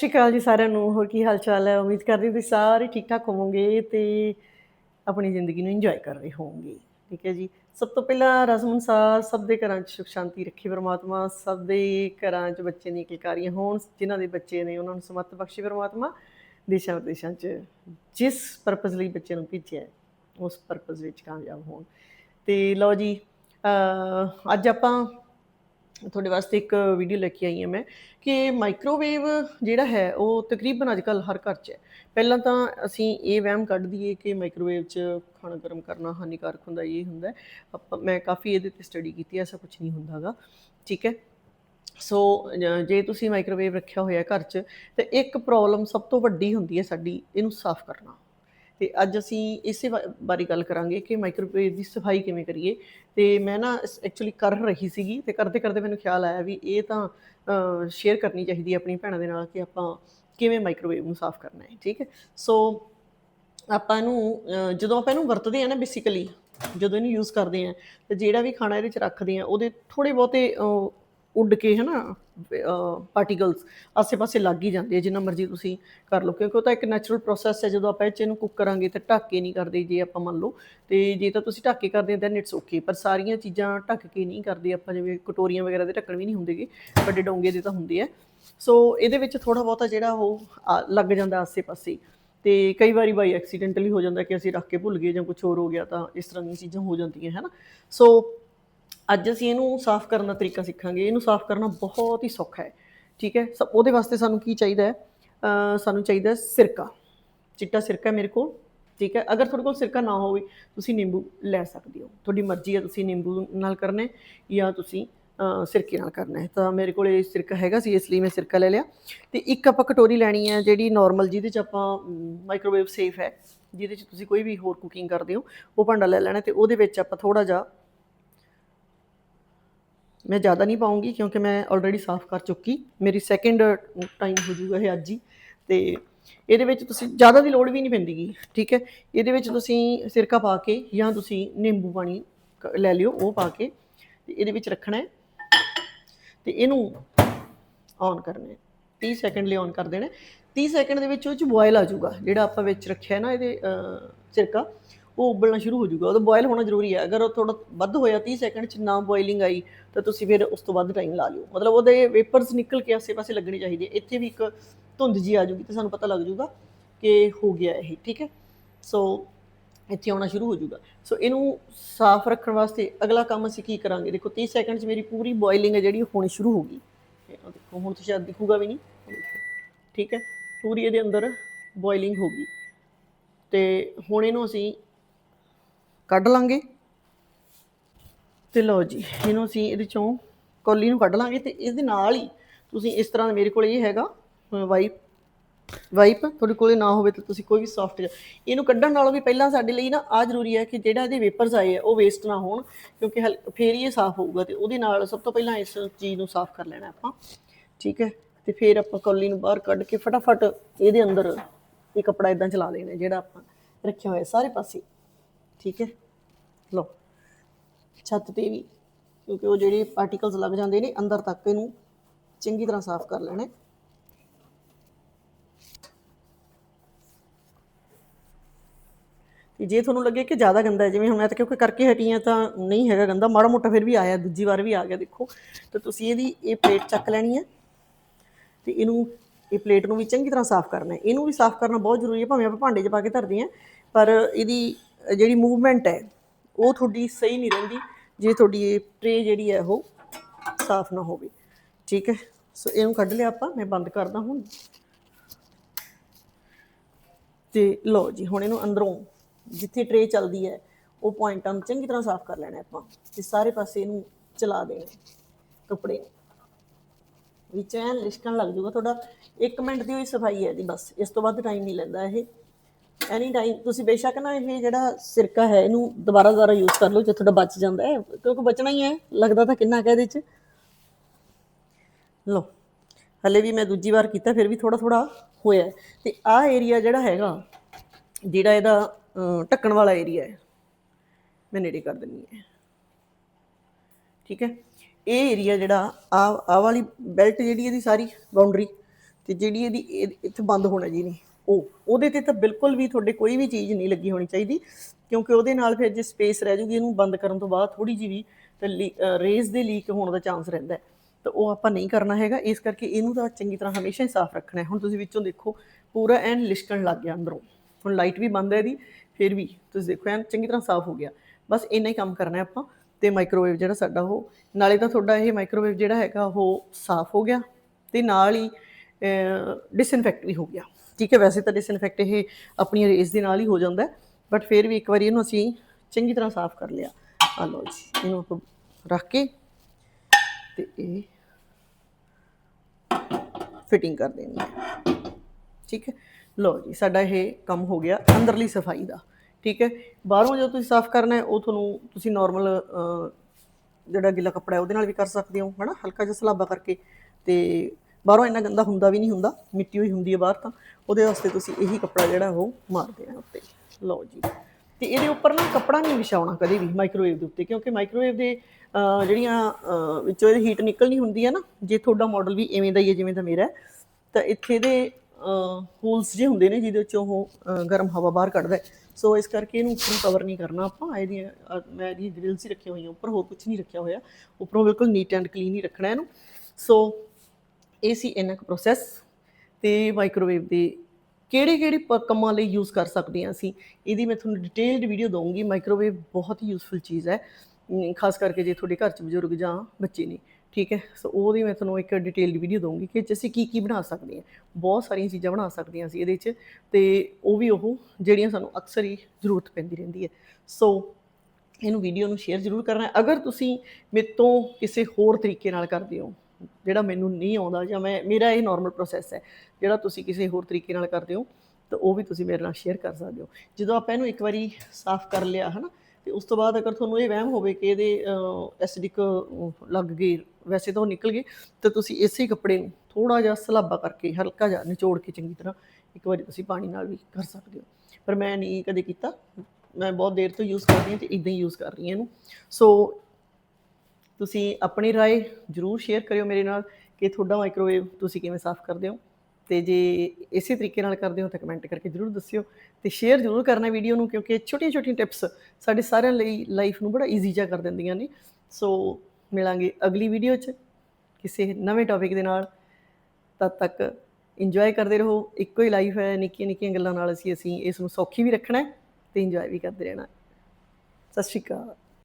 ਸ਼੍ਰੀ ਅਕਾਲ ਜੀ ਸਾਰਿਆਂ ਨੂੰ, ਹੋਰ ਕੀ ਹਾਲ ਚਾਲ ਹੈ? ਉਮੀਦ ਕਰਦੀ ਹਾਂ ਤੁਸੀਂ ਸਾਰੇ ਠੀਕ ਠਾਕ ਹੋਵੋਗੇ ਤੇ ਆਪਣੀ ਜ਼ਿੰਦਗੀ ਨੂੰ ਇੰਜੋਏ ਕਰ ਰਹੇ ਹੋਵੋਗੇ। ਠੀਕ ਹੈ ਜੀ। ਸਭ ਤੋਂ ਪਹਿਲਾਂ ਰਸਮ ਅਨੁਸਾਰ ਸਭ ਦੇ ਘਰਾਂ 'ਚ ਸੁਖ ਸ਼ਾਂਤੀ ਰੱਖੇ ਪਰਮਾਤਮਾ, ਸਭ ਦੇ ਘਰਾਂ 'ਚ ਬੱਚੇ ਦੀਆਂ ਕਿਲਕਾਰੀਆਂ ਹੋਣ, ਜਿਨ੍ਹਾਂ ਦੇ ਬੱਚੇ ਨੇ ਉਹਨਾਂ ਨੂੰ ਸਮੱਤ ਬਖਸ਼ੇ ਪਰਮਾਤਮਾ, ਦੇਸ਼ਾਂ ਵਿਦੇਸ਼ਾਂ 'ਚ ਜਿਸ ਪਰਪਸ ਲਈ ਬੱਚੇ ਨੂੰ ਭੇਜਿਆ ਉਸ ਪਰਪਸ ਵਿੱਚ ਕਾਮਯਾਬ ਹੋਣ। ਤੇ ਲਓ ਜੀ ਅੱਜ ਆਪਾਂ ਤੁਹਾਡੇ ਵਾਸਤੇ ਇੱਕ ਵੀਡੀਓ ਲੈ ਕੇ ਆਈ ਹਾਂ ਮੈਂ ਕਿ ਮਾਈਕ੍ਰੋਵੇਵ ਜਿਹੜਾ ਹੈ, ਉਹ ਤਕਰੀਬਨ ਅੱਜ ਕੱਲ ਹਰ ਘਰ 'ਚ ਹੈ। ਪਹਿਲਾਂ ਤਾਂ ਅਸੀਂ ਇਹ ਵਹਿਮ ਕੱਢ ਦਈਏ ਕਿ ਮਾਈਕ੍ਰੋਵੇਵ 'ਚ ਖਾਣਾ ਗਰਮ ਕਰਨਾ ਹਾਨੀਕਾਰਕ ਹੁੰਦਾ, ਇਹ ਹੁੰਦਾ ਆਪਾਂ, ਮੈਂ ਕਾਫੀ ਇਹਦੇ ਤੇ ਸਟੱਡੀ ਕੀਤੀ ਹੈ, ਐਸਾ ਕੁਝ ਨਹੀਂ ਹੁੰਦਾਗਾ ਠੀਕ ਹੈ? ਸੋ ਜੇ ਤੁਸੀਂ ਮਾਈਕ੍ਰੋਵੇਵ ਰੱਖਿਆ ਹੋਇਆ ਘਰ 'ਚ, ਤੇ ਇੱਕ ਪ੍ਰੋਬਲਮ ਸਭ ਤੋਂ ਵੱਡੀ ਹੁੰਦੀ ਹੈ ਸਾਡੀ, ਇਹਨੂੰ ਸਾਫ਼ ਕਰਨਾ। ਤੇ ਅੱਜ ਅਸੀਂ ਇਸੇ ਬਾ- ਬਾਰੇ ਗੱਲ ਕਰਾਂਗੇ ਕਿ ਮਾਈਕ੍ਰੋਵੇਵ ਦੀ ਸਫ਼ਾਈ ਕਿਵੇਂ ਕਰੀਏ। ਤੇ ਮੈਂ ਨਾ ਐਕਚੁਅਲੀ ਕਰ ਰਹੀ ਸੀਗੀ ਤੇ ਕਰਦੇ ਕਰਦੇ ਮੈਨੂੰ ਖਿਆਲ ਆਇਆ ਵੀ ਇਹ ਤਾਂ ਸ਼ੇਅਰ ਕਰਨੀ ਚਾਹੀਦੀ ਹੈ ਆਪਣੀ ਭੈਣਾਂ ਦੇ ਨਾਲ ਕਿ ਆਪਾਂ ਕਿਵੇਂ ਮਾਈਕ੍ਰੋਵੇਵ ਨੂੰ ਸਾਫ਼ ਕਰਨਾ ਹੈ, ਠੀਕ ਹੈ? ਸੋ ਆਪਾਂ ਇਹਨੂੰ ਜਦੋਂ ਆਪਾਂ ਇਹਨੂੰ ਵਰਤਦੇ ਆ ਨਾ ਬੇਸਿਕਲੀ ਜਦੋਂ ਇਹਨੂੰ ਯੂਜ਼ ਕਰਦੇ ਆ ਤੇ ਜਿਹੜਾ ਵੀ ਖਾਣਾ ਇਹਦੇ ਚ ਰੱਖਦੇ ਆ ਉਹਦੇ ਥੋੜੇ ਬਹੁਤੇ ਉੱਡ ਕੇ ਹਨਾ ਪਾਰਟੀਕਲਸ ਆਸੇ-ਪਾਸੇ ਲੱਗ ਹੀ ਜਾਂਦੇ ਆ ਜਿੰਨਾ ਮਰਜ਼ੀ ਤੁਸੀਂ ਕਰ ਲਓ ਕਿਉਂਕਿ ਉਹ ਤਾਂ ਇੱਕ ਨੈਚੁਰਲ ਪ੍ਰੋਸੈਸ ਹੈ ਜਦੋਂ ਆਪਾਂ ਇਹ 'ਚ ਇਹਨੂੰ ਕੁੱਕ ਕਰਾਂਗੇ ਤਾਂ ਢੱਕ ਕੇ ਨਹੀਂ ਕਰਦੇ ਜੇ ਆਪਾਂ ਮੰਨ ਲਓ ਤੇ ਜੇ ਤਾਂ ਤੁਸੀਂ ਢੱਕ ਕੇ ਕਰਦੇ ਆ ਦੈਨ ਇਟਸ ਓਕੇ ਪਰ ਸਾਰੀਆਂ ਚੀਜ਼ਾਂ ਢੱਕ ਕੇ ਨਹੀਂ ਕਰਦੇ ਆਪਾਂ ਜਿਵੇਂ ਕਟੋਰੀਆਂ ਵਗੈਰਾ ਦੇ ਢੱਕਣ ਵੀ ਨਹੀਂ ਹੁੰਦੇਗੇ ਵੱਡੇ ਡੋਂਗੇ ਦੇ ਤਾਂ ਹੁੰਦੇ ਆ ਸੋ ਇਹਦੇ ਵਿੱਚ ਥੋੜਾ ਬਹੁਤਾ ਜਿਹੜਾ ਉਹ ਆ, ਲੱਗ ਜਾਂਦਾ ਆਸੇ-ਪਾਸੇ ਤੇ ਕਈ ਵਾਰੀ ਬਾਈ ਐਕਸੀਡੈਂਟਲੀ ਹੋ ਜਾਂਦਾ ਕਿ ਅਸੀਂ ਰੱਖ ਕੇ ਭੁੱਲ ਗਏ ਜਾਂ ਕੁਝ ਹੋਰ ਹੋ ਗਿਆ ਤਾਂ ਇਸ ਤਰ੍ਹਾਂ ਦੀਆਂ ਚੀਜ਼ਾਂ ਹੋ ਜਾਂਦੀਆਂ ਹੈ ਨਾ ਸੋ ਅੱਜ ਅਸੀਂ ਇਹਨੂੰ ਸਾਫ਼ ਕਰਨ ਦਾ ਤਰੀਕਾ ਸਿੱਖਾਂਗੇ। ਇਹਨੂੰ ਸਾਫ਼ ਕਰਨਾ ਬਹੁਤ ਹੀ ਸੌਖਾ ਹੈ। ਠੀਕ ਹੈ? ਸੋ ਉਹਦੇ ਵਾਸਤੇ ਸਾਨੂੰ ਕੀ ਚਾਹੀਦਾ ਹੈ? ਸਾਨੂੰ ਚਾਹੀਦਾ ਸਿਰਕਾ। ਚਿੱਟਾ ਸਿਰਕਾ ਮੇਰੇ ਕੋਲ। ਠੀਕ ਹੈ? ਅਗਰ ਤੁਹਾਡੇ ਕੋਲ ਸਿਰਕਾ ਨਾ ਹੋਵੇ, ਤੁਸੀਂ ਨਿੰਬੂ ਲੈ ਸਕਦੇ ਹੋ। ਤੁਹਾਡੀ ਮਰਜ਼ੀ ਹੈ ਤੁਸੀਂ ਨਿੰਬੂ ਨਾਲ ਕਰਨਾ ਹੈ ਜਾਂ ਤੁਸੀਂ ਸਿਰਕੇ ਨਾਲ ਕਰਨਾ ਹੈ। ਤਾਂ ਮੇਰੇ ਕੋਲ ਇਹ ਸਿਰਕਾ ਹੈਗਾ ਸੀ, ਇਸ ਲਈ ਮੈਂ ਸਿਰਕਾ ਲੈ ਲਿਆ। ਤੇ ਇੱਕ ਆਪਾਂ ਕਟੋਰੀ ਲੈਣੀ ਹੈ ਜਿਹੜੀ ਨਾਰਮਲ ਜਿਹਦੇ ਚ ਆਪਾਂ ਮਾਈਕ੍ਰੋਵੇਵ ਸੇਫ ਹੈ, ਜਿਹਦੇ ਚ ਤੁਸੀਂ ਕੋਈ ਵੀ ਹੋਰ ਕੁਕਿੰਗ ਕਰਦੇ ਹੋ, ਉਹ ਭਾਂਡਾ ਲੈ ਲੈਣਾ ਤੇ ਉਹਦੇ ਵਿੱਚ ਆਪਾਂ ਥੋੜਾ ਜਿਹਾ ਮੈਂ ਜ਼ਿਆਦਾ ਨਹੀਂ ਪਾਉਂਗੀ ਕਿਉਂਕਿ ਮੈਂ ਆਲਰੇਡੀ ਸਾਫ਼ ਕਰ ਚੁੱਕੀ। ਮੇਰੀ ਸੈਕਿੰਡ ਟਾਈਮ ਹੋ ਜੂਗਾ ਇਹ ਅੱਜ ਹੀ। ਤੇ ਇਹਦੇ ਵਿੱਚ ਤੁਸੀਂ ਜ਼ਿਆਦਾ ਦੀ ਲੋੜ ਵੀ ਨਹੀਂ ਪੈਂਦੀਗੀ ਠੀਕ ਹੈ? ਇਹਦੇ ਵਿੱਚ ਤੁਸੀਂ ਸਿਰਕਾ ਪਾ ਕੇ ਜਾਂ ਤੁਸੀਂ ਨਿੰਬੂ ਪਾਣੀ ਕ- ਲੈ ਲਿਓ ਉਹ ਪਾ ਕੇ ਤੇ ਇਹਦੇ ਵਿੱਚ ਰੱਖਣਾ ਹੈ। ਤੇ ਇਹਨੂੰ ਔਨ ਕਰਨਾ ਹੈ। 30 ਸੈਕਿੰਡ ਲਈ ਔਨ ਕਰ ਦੇਣਾ ਹੈ। 30 ਸੈਕਿੰਡ ਦੇ ਵਿੱਚ ਉਹ ਚ ਬੋਇਲ ਆ ਜਾਊਗਾ ਜਿਹੜਾ ਆਪਾਂ ਵਿੱਚ ਰੱਖਿਆ ਨਾ ਇਹਦੇ ਅਹ, ਸਿਰਕਾ। ਉਹ ਉਬਲਣਾ ਸ਼ੁਰੂ ਹੋ ਜਾਊਗਾ ਉਹਦਾ ਬੋਇਲ ਹੋਣਾ ਜ਼ਰੂਰੀ ਹੈ। ਅਗਰ ਉਹ ਥੋੜਾ ਵੱਧ ਹੋਇਆ 30 ਸੈਕਿੰਡ ਚ ਨਾ ਬੋਇਲਿੰਗ ਆਈ, ਤਾਂ ਤੁਸੀਂ ਫਿਰ ਉਸ ਤੋਂ ਵੱਧ ਟਾਈਮ ਲਾ ਲਿਓ। ਮਤਲਬ ਉਹਦੇ ਵੇਪਰਸ ਨਿਕਲ ਕੇ ਆਸੇ-ਪਾਸੇ ਲੱਗਣੇ ਚਾਹੀਦੀ। ਹੈ ਇੱਥੇ ਵੀ ਇੱਕ ਧੁੰਦ ਜੀ ਆ ਜੂਗੀ ਤਾਂ ਸਾਨੂੰ ਪਤਾ ਲੱਗ ਜੂਗਾ ਕਿ ਹੋ ਗਿਆ ਇਹ, ਠੀਕ ਹੈ? ਸੋ ਇੱਥੇ ਆਉਣਾ ਸ਼ੁਰੂ ਹੋ ਜਾਊਗਾ। ਸੋ ਇਹਨੂੰ ਸਾਫ਼ ਰੱਖਣ ਵਾਸਤੇ ਅਗਲਾ ਕੰਮ ਅਸੀਂ ਕੀ ਕਰਾਂਗੇ? ਦੇਖੋ 30 ਸੈਕਿੰਡ 'ਚ ਮੇਰੀ ਪੂਰੀ ਬੋਇਲਿੰਗ ਹੈ ਜਿਹੜੀ, ਉਹ ਹੋਣੀ ਸ਼ੁਰੂ ਹੋ ਗਈ। ਦੇਖੋ, ਹੁਣ ਤਾਂ ਸ਼ਾਇਦ ਦਿਖੂਗਾ ਵੀ ਨਹੀਂ। ਠੀਕ ਹੈ? ਪੂਰੀ ਇਹਦੇ ਅੰਦਰ ਬੋਇਲਿੰਗ ਹੋ ਗਈ। ਤੇ ਹੁਣ ਇਹਨੂੰ ਅਸੀਂ ਕੱਢ ਲਾਂਗੇ। ਤੇ ਲਓ ਜੀ, ਇਹਨੂੰ ਅਸੀਂ ਇਹਦੇ ਚੋਂ ਕੋਲੀ ਨੂੰ ਕੱਢ ਲਾਂਗੇ ਤੇ ਇਹਦੇ ਨਾਲ ਹੀ ਤੁਸੀਂ ਇਸ ਤਰ੍ਹਾਂ ਮੇਰੇ ਕੋਲ ਇਹ ਹੈਗਾ ਵਾਈਪ ਵਾਈਪ ਤੁਹਾਡੇ ਕੋਲੇ ਨਾ ਹੋਵੇ ਤਾਂ ਤੁਸੀਂ ਕੋਈ ਵੀ ਸੌਫਟ ਇਹਨੂੰ ਕੱਢਣ ਨਾਲੋਂ ਵੀ ਪਹਿਲਾਂ ਸਾਡੇ ਲਈ ਨਾ ਆ ਜ਼ਰੂਰੀ ਹੈ ਕਿ ਜਿਹੜਾ ਇਹਦੇ ਵੇਪਰਸ ਆਏ ਆ, ਉਹ ਵੇਸਟ ਨਾ ਹੋਣ, ਕਿਉਂਕਿ ਹਲ- ਫੇਰ ਹੀ ਇਹ ਸਾਫ਼ ਹੋਊਗਾ ਤੇ ਉਹਦੇ ਨਾਲ ਸਭ ਤੋਂ ਪਹਿਲਾਂ ਇਸ ਚੀਜ਼ ਨੂੰ ਸਾਫ਼ ਕਰ ਲੈਣਾ ਆਪਾਂ। ਠੀਕ ਹੈ? ਤੇ ਫਿਰ ਆਪਾਂ ਕੌਲੀ ਨੂੰ ਬਾਹਰ ਕੱਢ ਕੇ ਫਟਾਫਟ ਇਹਦੇ ਅੰਦਰ ਇਹ ਕੱਪੜਾ ਇਦਾਂ ਚਲਾ ਲੈਣਾ ਜਿਹੜਾ ਆਪਾਂ ਰੱਖਿਆ ਹੋਇਆ ਸਾਰੇ ਪਾਸੇ। ਠੀਕ ਹੈ? ਲਓ, ਛੱਤ ਤੇ ਵੀ, ਕਿਉਂਕਿ ਉਹ ਜਿਹੜੇ ਪਾਰਟੀਕਲਸ ਲੱਗ ਜਾਂਦੇ ਨੇ, ਅੰਦਰ ਤੱਕ ਇਹਨੂੰ ਚੰਗੀ ਤਰ੍ਹਾਂ ਸਾਫ਼ ਕਰ ਲੈਣਾ ਹੈ। ਤੇ ਜੇ ਤੁਹਾਨੂੰ ਲੱਗੇ ਕਿ ਜ਼ਿਆਦਾ ਗੰਦਾ ਹੈ, ਜਿਵੇਂ ਹੁਣ ਮੈਂ ਤਾਂ ਕਿਉਂਕਿ ਕਰਕੇ ਹਟੀ ਹਾਂ, ਤਾਂ ਨਹੀਂ ਹੈਗਾ ਗੰਦਾ ਮਾੜਾ ਮੋਟਾ ਫਿਰ ਵੀ ਆਇਆ, ਦੂਜੀ ਵਾਰ ਵੀ ਆ ਗਿਆ, ਦੇਖੋ। ਤਾਂ ਤੁਸੀਂ ਇਹਦੀ ਇਹ ਪਲੇਟ ਚੱਕ ਲੈਣੀ ਹੈ, ਤੇ ਇਹਨੂੰ, ਇਹ ਪਲੇਟ ਨੂੰ ਵੀ ਚੰਗੀ ਤਰ੍ਹਾਂ ਸਾਫ਼ ਕਰਨਾ ਹੈ। ਇਹਨੂੰ ਵੀ ਸਾਫ਼ ਕਰਨਾ ਬਹੁਤ ਜ਼ਰੂਰੀ ਹੈ, ਭਾਵੇਂ ਆਪਾਂ ਭਾਂਡੇ 'ਚ ਪਾ ਕੇ ਧਰਦੇ ਹਾਂ, ਪਰ ਇਹਦੀ ਜਿਹੜੀ ਮੂਵਮੈਂਟ ਹੈ, ਉਹ ਤੁਹਾਡੀ ਸਹੀ ਨਹੀਂ ਰਹਿੰਦੀ, ਜੇ ਤੁਹਾਡੀ ਇਹ ਟਰੇ ਜਿਹੜੀ ਹੈ ਉਹ ਸਾਫ਼ ਨਾ ਹੋਵੇ। ਠੀਕ ਹੈ? ਸੋ ਇਹਨੂੰ ਕੱਢ ਲਿਆ ਆਪਾਂ, ਮੈਂ ਬੰਦ ਕਰਦਾ ਹੁਣ। ਤੇ ਲਓ ਜੀ, ਹੁਣ ਇਹਨੂੰ ਅੰਦਰੋਂ ਜਿੱਥੇ ਟਰੇ ਚੱਲਦੀ ਹੈ, ਉਹ ਪੁਆਇੰਟਾਂ ਨੂੰ ਚੰਗੀ ਤਰ੍ਹਾਂ ਸਾਫ਼ ਕਰ ਲੈਣਾ ਆਪਾਂ। ਤੇ ਸਾਰੇ ਪਾਸੇ ਇਹਨੂੰ ਚਲਾ ਦੇਣਾ ਕੱਪੜੇ ਵਿੱਚ ਐਨ ਲਿਸ਼ਕਣ ਲੱਗ ਜੂਗਾ ਤੁਹਾਡਾ। 1 ਮਿੰਟ ਦੀ ਹੋਈ ਸਫ਼ਾਈ ਹੈ ਦੀ ਬਸ। ਇਸ ਤੋਂ ਵੱਧ ਟਾਈਮ ਨਹੀਂ ਲੈਂਦਾ ਇਹ। ਐਨੀ ਟਾਈਮ ਤੁਸੀਂ ਬੇਸ਼ੱਕ ਨਾ ਇਹ ਜਿਹੜਾ ਸਿਰਕਾ ਹੈ, ਇਹਨੂੰ ਦੁਬਾਰਾ ਦੁਬਾਰਾ ਯੂਜ਼ ਕਰ ਲਓ ਜੇ ਤੁਹਾਡਾ ਬਚ ਜਾਂਦਾ ਹੈ, ਕਿਉਂਕਿ ਬਚਣਾ ਹੀ ਹੈ, ਲੱਗਦਾ ਤਾਂ ਕਿੰਨਾ ਕੁ ਇਹਦੇ ਚ। ਲਓ, ਹਲੇ ਵੀ ਮੈਂ ਦੂਜੀ ਵਾਰ ਕੀਤਾ, ਫਿਰ ਵੀ ਥੋੜਾ ਥੋੜਾ ਹੋਇਆ ਹੈ। ਤੇ ਆਹ ਏਰੀਆ ਜਿਹੜਾ ਹੈਗਾ, ਜਿਹੜਾ ਇਹਦਾ ਢੱਕਣ ਵਾਲਾ ਏਰੀਆ ਹੈ, ਮੈਂ ਨੇੜੇ ਕਰ ਦਿੰਨੀ ਹੈ। ਠੀਕ ਹੈ? ਇਹ ਏਰੀਆ ਜਿਹੜਾ ਆ ਆ ਵਾਲੀ ਬੈਲਟ ਜਿਹੜੀ ਇਹਦੀ ਸਾਰੀ ਬਾਉਂਡਰੀ ਤੇ ਜਿਹੜੀ ਇਹਦੀ, ਇਹ- ਇੱਥੇ ਬੰਦ ਹੋਣਾ ਜੀ ਨਹੀਂ। ਉਹ, ਉਹਦੇ ਤੇ ਤਾਂ ਬਿਲਕੁਲ ਵੀ ਤੁਹਾਡੇ ਕੋਈ ਵੀ ਚੀਜ਼ ਨਹੀਂ ਲੱਗੀ ਹੋਣੀ ਚਾਹੀਦੀ, ਕਿਉਂਕਿ ਉਹਦੇ ਨਾਲ ਫਿਰ ਜੇ ਸਪੇਸ ਰਹਿ ਜੂਗੀ, ਇਹਨੂੰ ਬੰਦ ਕਰਨ ਤੋਂ ਬਾਅਦ ਥੋੜੀ ਜਿਹੀ ਵੀ ਤੇ ਰੇਜ਼ ਦੇ ਲੀਕ ਹੋਣ ਦਾ ਚਾਂਸ ਰਹਿੰਦਾ ਹੈ। ਤਾਂ ਉਹ ਆਪਾਂ ਨਹੀਂ ਕਰਨਾ ਹੈਗਾ, ਇਸ ਕਰਕੇ ਇਹਨੂੰ ਤਾਂ ਚੰਗੀ ਤਰ੍ਹਾਂ ਹਮੇਸ਼ਾ ਹੀ ਸਾਫ਼ ਰੱਖਣਾ ਹੈ। ਹੁਣ ਤੁਸੀਂ ਵਿੱਚੋਂ ਦੇਖੋ, ਪੂਰਾ ਐਨ ਲਿਸ਼ਕਣ ਲੱਗ ਗਿਆ ਅੰਦਰੋਂ। ਹੁਣ ਲਾਈਟ ਵੀ ਬੰਦ ਹੈ ਇਹਦੀ, ਫਿਰ ਵੀ ਤੁਸੀਂ ਦੇਖੋ ਐਨ ਚੰਗੀ ਤਰ੍ਹਾਂ ਸਾਫ਼ ਹੋ ਗਿਆ। ਬਸ ਇੰਨਾ ਹੀ ਕੰਮ ਕਰਨਾ ਹੈ ਆਪਾਂ, ਤੇ ਮਾਈਕ੍ਰੋਵੇਵ ਜਿਹੜਾ ਸਾਡਾ ਉਹ, ਨਾਲੇ ਤਾਂ ਤੁਹਾਡਾ ਇਹ ਮਾਈਕ੍ਰੋਵੇਵ ਜਿਹੜਾ ਹੈਗਾ ਉਹ ਸਾਫ਼ ਹੋ ਗਿਆ, ਤੇ ਨਾਲ ਹੀ ਡਿਸਇਨਫੈਕਟ ਵੀ ਹੋ ਗਿਆ। ਠੀਕ ਹੈ, ਵੈਸੇ ਤਾਂ ਡਿਸਇਨਫੈਕਟ ਇਹ ਆਪਣੀ ਰੇਸ ਦੇ ਨਾਲ ਹੀ ਹੋ ਜਾਂਦਾ ਬਟ ਫਿਰ ਵੀ ਇੱਕ ਵਾਰੀ ਇਹਨੂੰ ਅਸੀਂ ਚੰਗੀ ਤਰ੍ਹਾਂ ਸਾਫ਼ ਕਰ ਲਿਆ। ਆ ਲਓ ਜੀ, ਇਹਨੂੰ ਆਪਾਂ ਰੱਖ ਕੇ ਤੇ ਇਹ ਫਿਟਿੰਗ ਕਰ ਦੇਣੀ ਹੈ। ਠੀਕ ਹੈ, ਲਓ ਜੀ, ਸਾਡਾ ਇਹ ਕੰਮ ਹੋ ਗਿਆ ਅੰਦਰਲੀ ਸਫ਼ਾਈ ਦਾ। ਠੀਕ ਹੈ, ਬਾਹਰੋਂ ਜਦੋਂ ਤੁਸੀਂ ਸਾਫ਼ ਕਰਨਾ ਹੈ, ਉਹ ਤੁਹਾਨੂੰ ਤੁਸੀਂ ਨਾਰਮਲ ਜਿਹੜਾ ਗਿੱਲਾ ਕੱਪੜਾ ਹੈ, ਉਹਦੇ ਨਾਲ ਵੀ ਕਰ ਸਕਦੇ ਹੋ, ਹਨਾ? ਹਲਕਾ ਜਿਹਾ ਸਲਾਬਾ ਕਰਕੇ ਤੇ ਬਾਹਰੋਂ ਇੰਨਾ ਗੰਦਾ ਹੁੰਦਾ ਵੀ ਨਹੀਂ ਹੁੰਦਾ, ਮਿੱਟੀ ਹੋਈ ਹੁੰਦੀ ਹੈ ਬਾਹਰ ਤਾਂ, ਉਹਦੇ ਵਾਸਤੇ ਤੁਸੀਂ ਇਹੀ ਕੱਪੜਾ ਜਿਹੜਾ ਉਹ ਮਾਰ ਦੇਣਾ ਉੱਤੇ। ਲਓ ਜੀ। ਤੇ ਇਹਦੇ ਉੱਪਰ ਨਾ ਕੱਪੜਾ ਨਹੀਂ ਵਿਛਾਉਣਾ ਕਦੇ ਵੀ ਮਾਈਕ੍ਰੋਵੇਵ ਦੇ ਉੱਤੇ, ਕਿਉਂਕਿ ਮਾਈਕ੍ਰੋਵੇਵ ਦੇ ਜਿਹੜੀਆਂ ਵਿੱਚੋਂ ਇਹਦੀ ਹੀਟ ਨਿਕਲਣੀ ਹੁੰਦੀ ਹੈ ਨਾ, ਜੇ ਤੁਹਾਡਾ ਮਾਡਲ ਵੀ ਐਵੇਂ ਦਾ ਹੀ ਹੈ, ਜਿਵੇਂ ਦਾ ਮੇਰਾ ਤਾਂ ਇੱਥੇ ਦੇ ਹੋਲਸ ਜੇ ਹੁੰਦੇ ਨੇ ਜਿਹਦੇ ਵਿੱਚੋਂ ਉਹ ਗਰਮ ਹਵਾ ਬਾਹਰ ਕੱਢਦਾ ਸੋ ਇਸ ਕਰਕੇ ਇਹਨੂੰ ਉੱਪਰੋਂ ਕਵਰ ਨਹੀਂ ਕਰਨਾ ਆਪਾਂ ਇਹਦੀ ਮੈਂ ਇਹਦੀ ਗ੍ਰਿਲਸ ਹੀ ਰੱਖੀਆਂ ਹੋਈਆਂ, ਉੱਪਰ ਹੋਰ ਕੁਝ ਨਹੀਂ ਰੱਖਿਆ ਹੋਇਆ, ਉੱਪਰੋਂ ਬਿਲਕੁਲ ਨੀਟ ਐਂਡ ਕਲੀਨ ਹੀ ਰੱਖਣਾ ਇਹਨੂੰ। ਸੋ ਇਹ ਸੀ ਇਹਨਾਂ ਕੁ ਪ੍ਰੋਸੈਸ ਤੇ ਮਾਈਕ੍ਰੋਵੇਵ ਦੇ ਕਿਹੜੇ ਕਿਹੜੇ ਪ- ਕੰਮਾਂ ਲਈ ਯੂਜ਼ ਕਰ ਸਕਦੇ ਹਾਂ ਅਸੀਂ। ਇਹਦੀ ਮੈਂ ਤੁਹਾਨੂੰ ਡਿਟੇਲਡ ਵੀਡੀਓ ਦਊਂਗੀ। ਮਾਈਕ੍ਰੋਵੇਵ ਬਹੁਤ ਹੀ ਯੂਜ਼ਫੁਲ ਚੀਜ਼ ਹੈ। ਖਾਸ ਕਰਕੇ ਜੇ ਤੁਹਾਡੇ ਘਰ 'ਚ ਬਜ਼ੁਰਗ ਜਾਂ ਬੱਚੇ ਨੇ, ਠੀਕ ਹੈ? ਸੋ ਉਹਦੀ ਮੈਂ ਤੁਹਾਨੂੰ ਇੱਕ ਡਿਟੇਲਡ ਵੀਡੀਓ ਦਊਂਗੀ ਕਿ ਅਸੀਂ ਕੀ ਕੀ ਬਣਾ ਸਕਦੇ ਹਾਂ। ਬਹੁਤ ਸਾਰੀਆਂ ਚੀਜ਼ਾਂ ਬਣਾ ਸਕਦੇ ਹਾਂ ਅਸੀਂ ਇਹਦੇ 'ਚ ਤੇ ਉਹ ਵੀ ਉਹ ਜਿਹੜੀਆਂ ਸਾਨੂੰ ਅਕਸਰ ਹੀ ਜ਼ਰੂਰਤ ਪੈਂਦੀ ਰਹਿੰਦੀ ਹੈ। ਸੋ ਇਹਨੂੰ ਵੀਡੀਓ ਨੂੰ ਸ਼ੇਅਰ ਜ਼ਰੂਰ ਕਰਨਾ। ਅਗਰ ਤੁਸੀਂ ਮੇਰੇ ਤੋਂ ਕਿਸੇ ਹੋਰ ਤਰੀਕੇ ਨਾਲ ਕਰਦੇ ਹੋ ਜਿਹੜਾ ਮੈਨੂੰ ਨਹੀਂ ਆਉਂਦਾ ਜਾਂ ਮੈਂ, ਮੇਰਾ ਇਹ ਨਾਰਮਲ ਪ੍ਰੋਸੈਸ ਹੈ, ਜਿਹੜਾ ਤੁਸੀਂ ਕਿਸੇ ਹੋਰ ਤਰੀਕੇ ਨਾਲ ਕਰਦੇ ਹੋ, ਤਾਂ ਉਹ ਵੀ ਤੁਸੀਂ ਮੇਰੇ ਨਾਲ ਸ਼ੇਅਰ ਕਰ ਸਕਦੇ ਹੋ। ਜਦੋਂ ਆਪਾਂ ਇਹਨੂੰ ਇੱਕ ਵਾਰੀ ਸਾਫ਼ ਕਰ ਲਿਆ, ਹਨਾ, ਤੇ ਉਸ ਤੋਂ ਬਾਅਦ ਅਗਰ ਤੁਹਾਨੂੰ ਇਹ ਵਹਿਮ ਹੋਵੇ ਕਿ ਇਹਦੇ ਐਸਿਡਿਕ ਲੱਗ ਗਏ, ਵੈਸੇ ਤਾਂ ਉਹ ਨਿਕਲ ਗਏ, ਤਾਂ ਤੁਸੀਂ ਇਸੇ ਕੱਪੜੇ ਨੂੰ ਥੋੜਾ ਜਿਹਾ ਸਲਾਬਾ ਕਰਕੇ ਹਲਕਾ ਜਿਹਾ ਨਿਚੋੜ ਕੇ ਚੰਗੀ ਤਰ੍ਹਾਂ ਇੱਕ ਵਾਰੀ ਤੁਸੀਂ ਪਾਣੀ ਨਾਲ ਵੀ ਕਰ ਸਕਦੇ ਹੋ। ਪਰ ਮੈਂ ਨਹੀਂ ਕਦੇ ਕੀਤਾ, ਮੈਂ ਬਹੁਤ ਦੇਰ ਤੋਂ ਯੂਜ਼ ਕਰਦੀ ਹਾਂ ਤੇ ਇਦਾਂ ਹੀ ਯੂਜ਼ ਕਰ ਰਹੀ ਹਾਂ ਇਹਨੂੰ। ਸੋ ਤੁਸੀਂ ਆਪਣੀ رائے ਜਰੂਰ ਸ਼ੇਅਰ ਕਰਿਓ ਮੇਰੇ ਨਾਲ ਕਿ ਤੁਹਾਡਾ ਮਾਈਕ੍ਰੋਵੇਵ ਤੁਸੀਂ ਕਿਵੇਂ ਸਾਫ਼ ਕਰਦੇ ਹੋ ਤੇ ਜੇ ਇਸੇ ਤਰੀਕੇ ਨਾਲ ਕਰਦੇ ਹੋ ਤਾਂ ਕਮੈਂਟ ਕਰਕੇ ਜਰੂਰ ਦੱਸਿਓ ਤੇ ਸ਼ੇਅਰ ਜਰੂਰ ਕਰਨਾ ਵੀਡੀਓ ਨੂੰ ਕਿਉਂਕਿ ਛੋਟੀਆਂ ਛੋਟੀਆਂ ਟਿਪਸ ਸਾਡੇ ਸਾਰਿਆਂ ਲਈ ਲਾਈਫ ਨੂੰ ਬੜਾ ਈਜ਼ੀ ਜਿਹਾ ਕਰ ਦਿੰਦੀਆਂ ਨੇ ਸੋ ਮਿਲਾਂਗੇ ਅਗਲੀ ਵੀਡੀਓ 'ਚ ਕਿਸੇ ਨਵੇਂ ਟੌਪਿਕ ਦੇ ਨਾਲ ਤਦ ਤੱਕ ਇੰਜੋਏ ਕਰਦੇ ਰਹੋ ਇੱਕੋ ਹੀ ਲਾਈਫ ਹੈ ਨਿੱਕੀਆਂ ਨਿੱਕੀਆਂ ਗੱਲਾਂ ਨਾਲ ਅਸੀਂ ਅਸੀਂ ਇਸ ਨੂੰ ਸੌਖੀ ਵੀ ਰੱਖਣਾ ਹੈ ਤੇ ਇੰਜੋਏ ਵੀ ਕਰਦੇ ਰਹਿਣਾ ਹੈ। ਸਤਿ ਸ਼੍ਰੀ ਅਕਾਲ